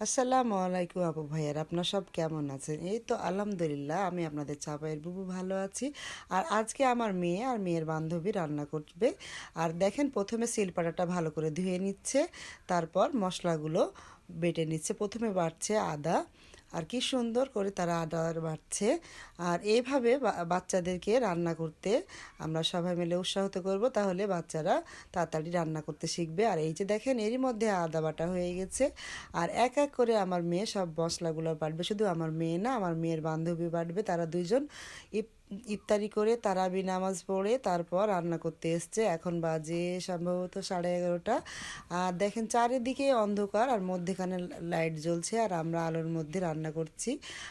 আসসালামু আলাইকুম আপু ভাইয়ার, আপনার সব কেমন আছেন? এই তো আলহামদুলিল্লাহ, আমি আপনাদের চাপাইয়ের বুবু ভালো আছি। আর আজকে আমার মেয়ে আর মেয়ের বান্ধবী রান্না করবে। আর দেখেন, প্রথমে শিলপাটাটা ভালো করে ধুয়ে নিচ্ছে, তারপর মশলাগুলো বেটে নিচ্ছে। প্রথমে বাড়ছে আদা আর কি সুন্দর করে তারা আদা বাড়ছে। আর এইভাবে বাচ্চাদেরকে রান্না করতে আমরা সবাই মিলে উৎসাহিত করব, তাহলে বাচ্চারা তাড়াতাড়ি রান্না করতে শিখবে। আর এই যে দেখেন, এরই মধ্যে আদা বাটা হয়ে গেছে। আর এক এক করে আমার মেয়ে সব মশলাগুলো বাটবে। শুধু আমার মেয়ে না, আমার মেয়ের বান্ধবী বাটবে। তারা দুইজন ইফতারি করে তারাবি নামাজ পড়ে তারপর রান্না করতে এসছে। এখন বাজে সম্ভবত সাড়ে এগারোটা। আর দেখেন চারিদিকে অন্ধকার আর মধ্যেখানে লাইট জ্বলছে আর আমরা আলোর মধ্যে রান্না করছি।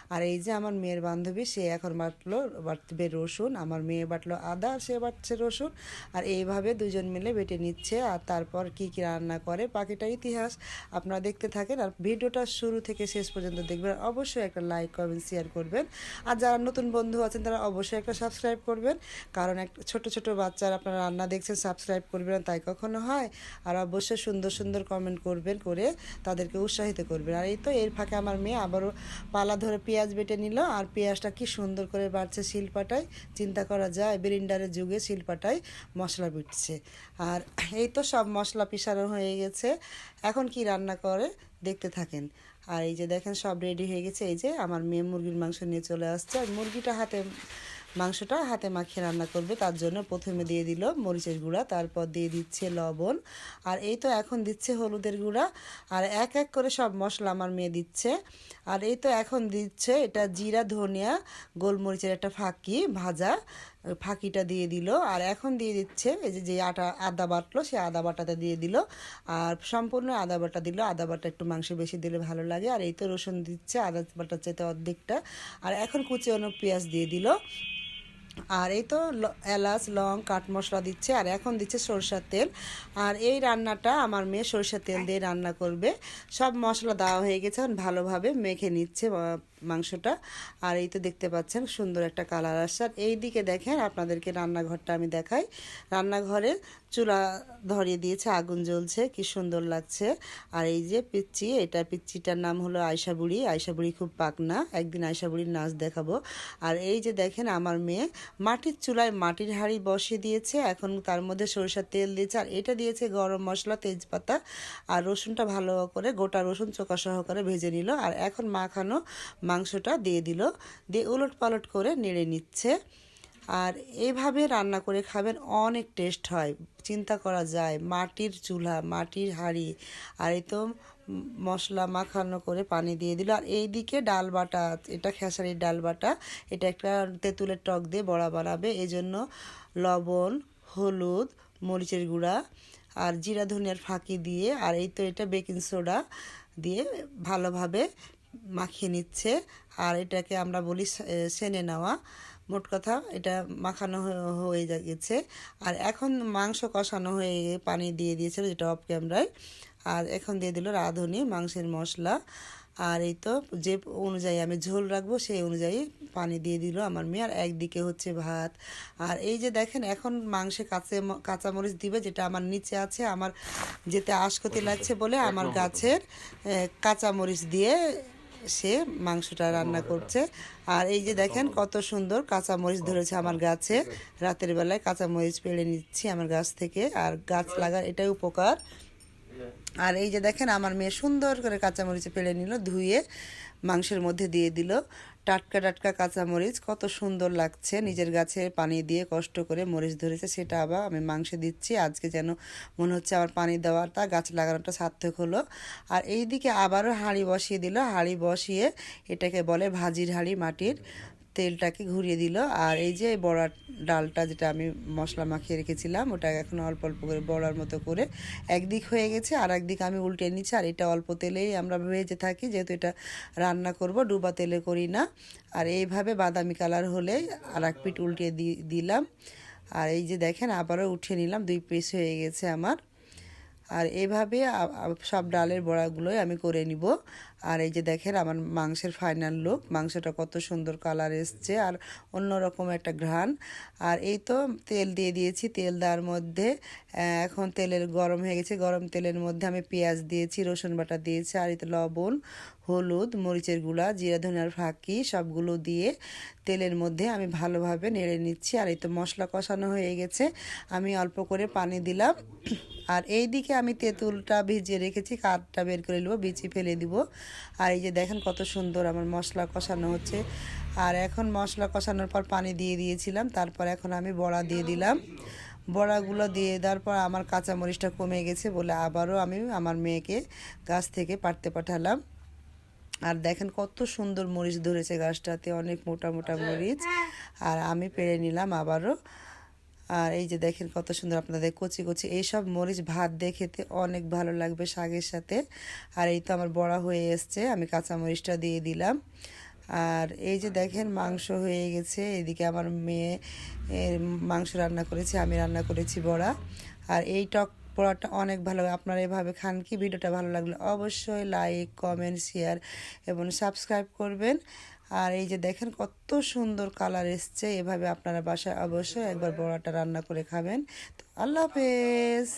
আর এই যে আমার মেয়ের বান্ধবী, সে এখন বাটলো, বাটবে রসুন। আমার মেয়ে বাটলো আদা, সে বাটছে রসুন। আর এইভাবে দুজন মিলে বেটে নিচ্ছে। আর তারপর কি কি রান্না করে, বাকিটা ইতিহাস আপনারা দেখতে থাকেন। আর ভিডিওটা শুরু থেকে শেষ পর্যন্ত দেখবেন। অবশ্যই একটা লাইক, কমেন্ট, শেয়ার করবেন। আর যারা নতুন বন্ধু আছেন, তারা অবশ্যই একটা সাবস্ক্রাইব করবেন। কারণ এক, ছোট ছোট বাচ্চারা আপনারা রান্না দেখছেন সাবস্ক্রাইব করবেন তাই কখনো হয়। আর অবশ্যই সুন্দর সুন্দর কমেন্ট করবেন করে তাদেরকে উৎসাহিত করবেন। আর এই তো এর ফাঁকে আমার মেয়ে আবারও পালা ধরে পেঁয়াজ বেটে নিল। আর পেঁয়াজটা কি সুন্দর করে বাড়ছে শিলপাটায়। চিন্তা করা যায় ব্লিন্ডারের যুগে শিলপাটায় মশলা বিটছে। আর এই তো সব মশলা পিসানো হয়ে গেছে। এখন কি রান্না করে দেখতে থাকেন। আর এই যে দেখেন সব রেডি হয়ে গেছে। এই যে আমার মেয়ে মুরগির মাংস নিয়ে চলে আসছে। আর মুরগিটা হাতে মাংসটা হাতে মাখিয়ে রান্না করবে, তার জন্য প্রথমে দিয়ে দিল মরিচের গুঁড়া, তারপর দিয়ে দিচ্ছে লবণ। আর এই তো এখন দিচ্ছে হলুদের গুঁড়া, আর এক এক করে সব মশলা আমার মেয়ে দিচ্ছে। আর এই তো এখন দিচ্ছে এটা জিরা, ধনিয়া, গোলমরিচের একটা ফাঁকি, ভাজা, ফাঁকিটা দিয়ে দিল। আর এখন দিয়ে দিচ্ছে এই যে যে আটা, আদা বাটলো, সে আদা বাটাটা দিয়ে দিল। আর সম্পূর্ণ আদা বাটা দিল, আদা বাটা একটু মাংস বেশি দিলে ভালো লাগে। আর এই তো রসুন দিচ্ছে, আদা বাটার চাইতে অর্ধেকটা। আর এখন কুচিয়ানো পেঁয়াজ দিয়ে দিল। আর এই তো এলাচ, লং, কাঠ মশলা দিচ্ছে, আর এখন দিচ্ছে সরষার তেল। আর এই রান্নাটা আমার মেয়ে সরষের তেল দিয়ে রান্না করবে। সব মশলা দেওয়া হয়ে গেছে, এখন ভালোভাবে মেখে নিচ্ছে মাংসটা। আর এই তো দেখতে পাচ্ছেন সুন্দর একটা কালার আসছে। আর এই দিকে দেখেন আপনাদেরকে রান্নাঘরটা আমি দেখাই। রান্নাঘরে চুলা ধরিয়ে দিয়েছে, আগুন জ্বলছে, কি সুন্দর লাগছে। আর এই যে পিচ্চি, এটা পিচ্চিটার নাম হলো আয়সা বুড়ি। আয়সা বুড়ি খুব পাকনা, একদিন আয়সা বুড়ির নাচ দেখাবো। আর এই যে দেখেন আমার মেয়ে, মাটির চুলায় মাটির হাঁড়ি বসিয়ে দিয়েছে, এখন তার মধ্যে সরিষার তেল দিয়েছে, আর এটা দিয়েছে গরম মশলা, তেজপাতা। আর রসুনটা ভালো করে, গোটা রসুন চোকা সহকারে ভেজে নিল। আর এখন মাখানো মাংসটা দিয়ে দিল। দিয়ে উলট পালট করে নেড়ে নিচ্ছে। আর এইভাবে রান্না করে খাবেন, অনেক টেস্ট হয়। চিন্তা করা যায়, মাটির চুলা, মাটির হাঁড়ি, আর এই তো মশলা মাখানো করে পানি দিয়ে দিল। আর এইদিকে ডাল বাটা, এটা খেসারির ডাল বাটা, এটা একটা তেঁতুলের টক দিয়ে বড়া বানাবে। এই জন্য লবণ, হলুদ, মরিচের গুঁড়া আর জিরা ধনিয়ার ফাঁকি দিয়ে, আর এই তো এটা বেকিং সোডা দিয়ে ভালোভাবে মাখিয়ে নিচ্ছে। আর এটাকে আমরা বলি সেনে নেওয়া। মোট কথা এটা মাখানো হয়ে- হয়ে গেছে আর এখন মাংস কষানো হয়ে পানি দিয়ে দিয়েছিল যেটা অফ ক্যামেরায় আর এখন দিয়ে দিল রাঁধুনি মাংসের মশলা। আর এই তো যে অনুযায়ী আমি ঝোল রাখব সেই অনুযায়ী পানি দিয়ে দিল আমার মেয়ে। আর একদিকে হচ্ছে ভাত। আর এই যে দেখেন এখন মাংসে কাঁচে কাঁচামরিচ দিবে যেটা আমার নিচে আছে আমার যেতে আশকতি লাগছে বলে আমার গাছের কাঁচামরিচ দিয়ে সে মাংসটা রান্না করছে। আর এই যে দেখেন কত সুন্দর কাঁচা মরিচ ধরেছে আমার গাছে। রাতের বেলায় কাঁচামরিচ পেড়ে নিচ্ছি আমার গাছ থেকে। আর গাছ লাগার এটাই উপকার। আর এই যে দেখেন আমার মেয়ে সুন্দর করে কাঁচামরিচ পেড়ে নিল ধুয়ে মাংসের মধ্যে দিয়ে দিল। টাটকা টাটকা কাঁচা মরিচ, কত সুন্দর লাগছে। নিজের গাছে পানি দিয়ে কষ্ট করে মরিচ ধরেছে, সেটা আবার আমি মাংসে দিচ্ছি। আজকে যেন মনে হচ্ছে আমার পানি দেওয়াটা, গাছ লাগানোটা সার্থক হলো। আর এই দিকে আবারও হাঁড়ি বসিয়ে দিল। হাঁড়ি বসিয়ে এটাকে বলে ভাজির হাঁড়ি মাটির। তেলটাকে ঘুরিয়ে দিল। আর এই যে বড়ার ডালটা যেটা আমি মশলা মাখিয়ে রেখেছিলাম, ওটা এখন অল্প অল্প করে বড়ার মতো করে একদিক হয়ে গেছে, আর একদিক আমি উল্টে নিচ্ছি। আর এটা অল্প তেলেই আমরা ভেজে থাকি, যেহেতু এটা রান্না করব, ডুবা তেলে করি না। আর এইভাবে বাদামি কালার হলে আর এক পিঠ উল্টে দিলাম। আর এই যে দেখেন, আবারও উঠিয়ে নিলাম, দুই পিস হয়ে গেছে আমার। আর আ- সব ডালের বড়াগুলোই আমি করে নিব। আর এই যে দেখেন আমার মাংসের ফাইনাল লুক মাংসটা কত সুন্দর কালার এসছে আর অন্যরকম একটা ঘ্রাণ। আর এই তো তেল দিয়ে দিয়েছি, তেল দেওয়ার মধ্যে এখন তেলের গরম হয়ে গেছে, গরম তেলের মধ্যে আমি পেঁয়াজ দিয়েছি, রসুন বাটা দিয়েছি, আর এতে লবণ, হলুদ, মরিচের গুঁড়া, জিরা, ধনিয়ার ফাঁকি, সবগুলো দিয়ে তেলের মধ্যে আমি ভালোভাবে নেড়ে নিচ্ছি। আর এই তো মশলা কষানো হয়ে গেছে, আমি অল্প করে পানি দিলাম। আর এই দিকে আমি তেঁতুলটা ভিজিয়ে রেখেছি, কাঠটা বের করে নেব বিচি ফেলে দিব। আর এই যে দেখেন কত সুন্দর আমার মশলা কষানো হচ্ছে। আর এখন মশলা কষানোর পর পানি দিয়ে দিয়েছিলাম, তারপর এখন আমি বড়া দিয়ে দিলাম। বড়াগুলো দিয়ে দেওয়ার পর আমার কাঁচামরিচটা কমে গেছে বলে আবারও আমি আমার মেয়েকে গাছ থেকে পারতে পাঠালাম। আর দেখেন কত সুন্দর মরিচ ধরেছে গাছটাতে, অনেক মোটা মোটা মরিচ। আর আমি পেরে নিলাম আবারও। আর এই যে দেখেন কত সুন্দর আপনাদের কচি কচি, এইসব মরিচ ভাত দিয়ে খেতে অনেক ভালো লাগবে শাকের সাথে। আর এই তো আমার বড়া হয়ে এসছে, আমি কাঁচা মরিচটা দিয়ে দিলাম। আর এই যে দেখেন মাংস হয়ে গেছে, এদিকে আমার মেয়ে মাংস রান্না করেছে, আমি রান্না করেছি বড়া। আর এই টক পড়াটা অনেক ভালো আপনারা এভাবে খান কি ভিডিওটা ভালো লাগলে অবশ্যই লাইক, কমেন্ট, শেয়ার এবং সাবস্ক্রাইব করবেন। আর এই যে দেখেন কত সুন্দর কালার এসছে, এভাবে আপনারা বাসায় অবশ্যই একবার বড়াটা রান্না করে খাবেন। তো আল্লাহ হাফেজ।